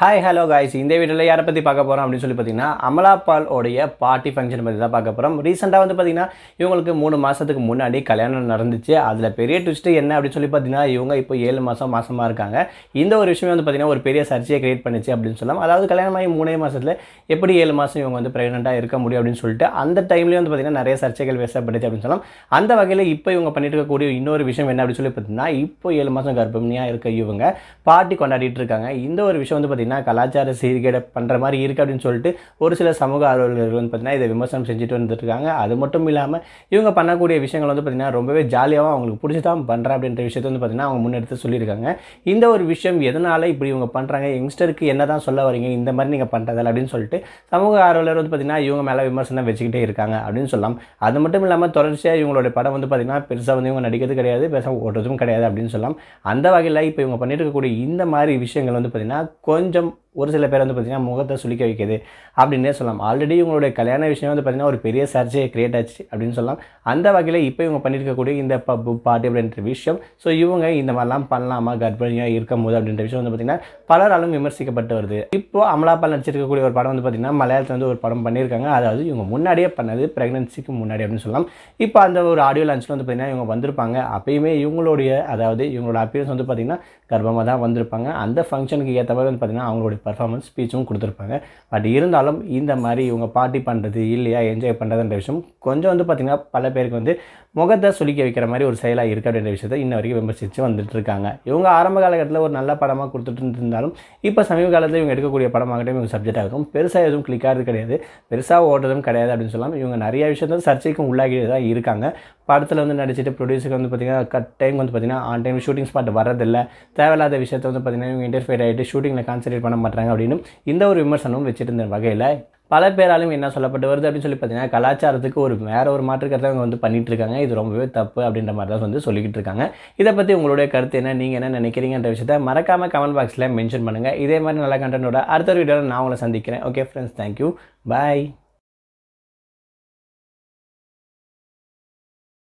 Hi hello guys இந்த வீடியோவில் யாரை பற்றி பார்க்க போகிறோம் அப்படின்னு சொல்லி பார்த்தீங்கன்னா அமலாபால் உடைய பார்ட்டி ஃபங்க்ஷன் பற்றி தான் பார்க்க போகிறோம் ரீசெண்டாக வந்து பார்த்தீங்கன்னா இவங்களுக்கு மூணு மாதத்துக்கு முன்னாடி கல்யாணம் நடந்துச்சு. அதில் பெரிய ட்விஸ்ட்டு என்ன அப்படின்னு சொல்லி பார்த்தீங்கன்னா இவங்க இப்போ ஏழு மாதம் மாதமாக இருக்காங்க. இந்த ஒரு விஷயம் வந்து பார்த்தீங்கன்னா ஒரு பெரிய சர்ச்சையை கிரியேட் பண்ணிச்சு அப்படின்னு சொல்லலாம். அதாவது கல்யாணம் ஆகி மூணே மாதத்தில் எப்படி ஏழு மாதம் இவங்க வந்து ப்ரெக்னெண்ட்டாக இருக்க முடியும் அப்படின்னு சொல்லிட்டு அந்த டைம்லேயும் வந்து பார்த்தீங்கன்னா நிறைய சர்ச்சைகள் பேசப்பட்டுச்சு அப்படின்னு சொல்லலாம். அந்த வகையில் இப்போ இவங்க பண்ணிட்டு இருக்கக்கூடிய இன்னொரு விஷயம் என்ன அப்படின்னு சொல்லி பார்த்தீங்கன்னா இப்போ ஏழு மாதம் கர்ப்பிணியாக இருக்க இவங்க பார்ட்டி கொண்டாடிட்டு இருக்காங்க. இந்த ஒரு விஷயம் வந்து பார்த்தீங்கன்னா கலாச்சார சீர்கேட பண்ணுற மாதிரி இருக்குது அப்படின்னு சொல்லிட்டு ஒரு சில சமூக ஆர்வலர்கள் வந்து பார்த்திங்கன்னா இதை விமர்சனம் செஞ்சுட்டு வந்துட்டு இருக்காங்க. அது மட்டும் இல்லாமல் இவங்க பண்ணக்கூடிய விஷயங்கள் வந்து பார்த்திங்கன்னா ரொம்பவே ஜாலியாகவும் அவங்களுக்கு பிடிச்சி தான் பண்ணுறேன் அப்படின்ற விஷயத்தை வந்து பார்த்திங்கன்னா அவங்க முன்னெடுத்து சொல்லியிருக்காங்க. இந்த ஒரு விஷயம் எதனால் இப்படி இவங்க பண்ணுறாங்க யங்ஸ்டருக்கு என்ன தான் சொல்ல வரீங்க? இந்த மாதிரி நீங்கள் பண்ணுறதில்ல அப்படின்னு சொல்லிட்டு சமூக ஆர்வலர் வந்து பார்த்திங்கன்னா இவங்க மேலே விமர்சனம் வச்சுக்கிட்டே இருக்காங்க அப்படின்னு சொல்லலாம். அது மட்டும் இல்லாமல் தொடர்ச்சியாக இவங்களோட படம் வந்து பார்த்திங்கன்னா பெருசாக வந்து இவங்க நடிக்கிறது கிடையாது பெருசாக ஓட்டுறதும் கிடையாது அப்படின்னு சொல்லலாம். அந்த வகையில் இப்போ இவங்க பண்ணிட்டு இருக்கக்கூடிய இந்த மாதிரி விஷயங்கள் வந்து பார்த்தீங்கன்னா கொஞ்சம் людям ஒரு சில பேர் வந்து பார்த்திங்கன்னா முகத்தை சுளிக்க வைக்கிது அப்படின்னே சொல்லலாம். ஆல்ரெடி இவங்களுடைய கல்யாண விஷயம் வந்து பார்த்திங்கன்னா ஒரு பெரிய சர்ச்சையை கிரியேட் ஆச்சு அப்படின்னு சொல்லலாம். அந்த வகையில் இப்போ இவங்க பண்ணியிருக்கக்கூடிய இந்த பப்பு பார்ட்டி அப்படின்ற விஷயம் ஸோ இவங்க இந்த மாதிரிலாம் பண்ணலாமா கர்ப்பிணியாக இருக்கும் போது அப்படின்ற விஷயம் வந்து பார்த்திங்கன்னா பலராலும் விமர்சிக்கப்பட்டு வருது. இப்போ அமலாபால் நடிச்சிருக்கக்கூடிய ஒரு படம் வந்து பார்த்திங்கன்னா மலையாளத்தில் வந்து ஒரு படம் பண்ணியிருக்காங்க. அதாவது இவங்க முன்னாடியே பண்ணது ப்ரெக்னன்சிக்கு முன்னாடி அப்படின்னு சொல்லலாம். இப்போ அந்த ஒரு ஆடியோ லான்ச்சில் வந்து பார்த்திங்கன்னா இவங்க வந்திருப்பாங்க. அப்பயுமே இவங்களுடைய அதாவது இவங்களோட அப்பியன்ஸ் வந்து பார்த்திங்கன்னா கர்ப்பமாக தான் வந்திருப்பாங்க. அந்த ஃபங்க்ஷனுக்கு ஏற்ற மாதிரி வந்து பார்த்திங்கன்னா அவங்களுடைய பர்ஃபார்மன்ஸ் ஸ்பீச்சும் கொடுத்துருப்பாங்க. பட் இருந்தாலும் இந்த மாதிரி இவங்க பார்ட்டி பண்ணுறது இல்லையா என்ஜாய் பண்ணுறதுன்ற விஷயம் கொஞ்சம் வந்து பார்த்திங்கன்னா பல பேருக்கு வந்து முகத்தை சொல்லிக்க வைக்கிற மாதிரி ஒரு செயலாக இருக்குது அப்படின்ற விஷயத்தை இன்ன வரைக்கும் விமர்சித்து வந்துட்டு இருக்காங்க. இவங்க ஆரம்ப காலகட்டத்தில் ஒரு நல்ல படமாக கொடுத்துட்டு இருந்தாலும் இப்போ சமீப காலத்தில் இவங்க எடுக்கக்கூடிய படமாகட்டும் இவங்க சப்ஜெக்ட் ஆகும் பெருசாக எதுவும் கிளிக்காகிறது கிடையாது. பெருசாக ஓடுறதும் கிடையாது அப்படின்னு சொல்லலாம் இவங்க நிறைய விஷயத்த சர்ச்சைக்கும் உள்ளாகி தான் இருக்காங்க. படத்தில் வந்து நடிச்சிட்டு ப்ரொடியூசருக்கு வந்து பார்த்திங்கன்னா கட் டைம் வந்து பார்த்திங்கன்னா ஆன் டைம் ஷூட்டிங் ஸ்பாட் வரதில்லை தேவையில்லாத விஷயத்தை வந்து பார்த்திங்கன்னா இவங்க இன்டர்ஃபியர் ஆகிட்டு ஷூட்டிங்கில் கான்சன்ட்ரேட் பண்ண மாட்டாங்க அப்படின்னு இந்த ஒரு விமர்சனமும் வச்சுட்டு இருந்த வகையில் பல பேராலும் என்ன சொல்லப்பட்டு வருது அப்படின்னு சொல்லி பார்த்தீங்கன்னா கலாச்சாரத்துக்கு ஒரு வேறு ஒரு மாற்றுக்கருத்தை அவங்க வந்து பண்ணிகிட்டு இருக்காங்க. இது ரொம்பவே தப்பு அப்படின்ற மாதிரி தான் வந்து சொல்லிக்கிட்டு இருக்காங்க. இதை பற்றி உங்களுடைய கருத்து என்ன? நீங்கள் என்ன நினைக்கிறீங்கன்ற விஷயத்த மறக்காமல் கமெண்ட் பாக்ஸில் மென்ஷன் பண்ணுங்கள் இதே மாதிரி நல்ல கண்டனோட அடுத்த வீடியோவில் நான் உங்களை சந்திக்கிறேன். Okay friends thank you bye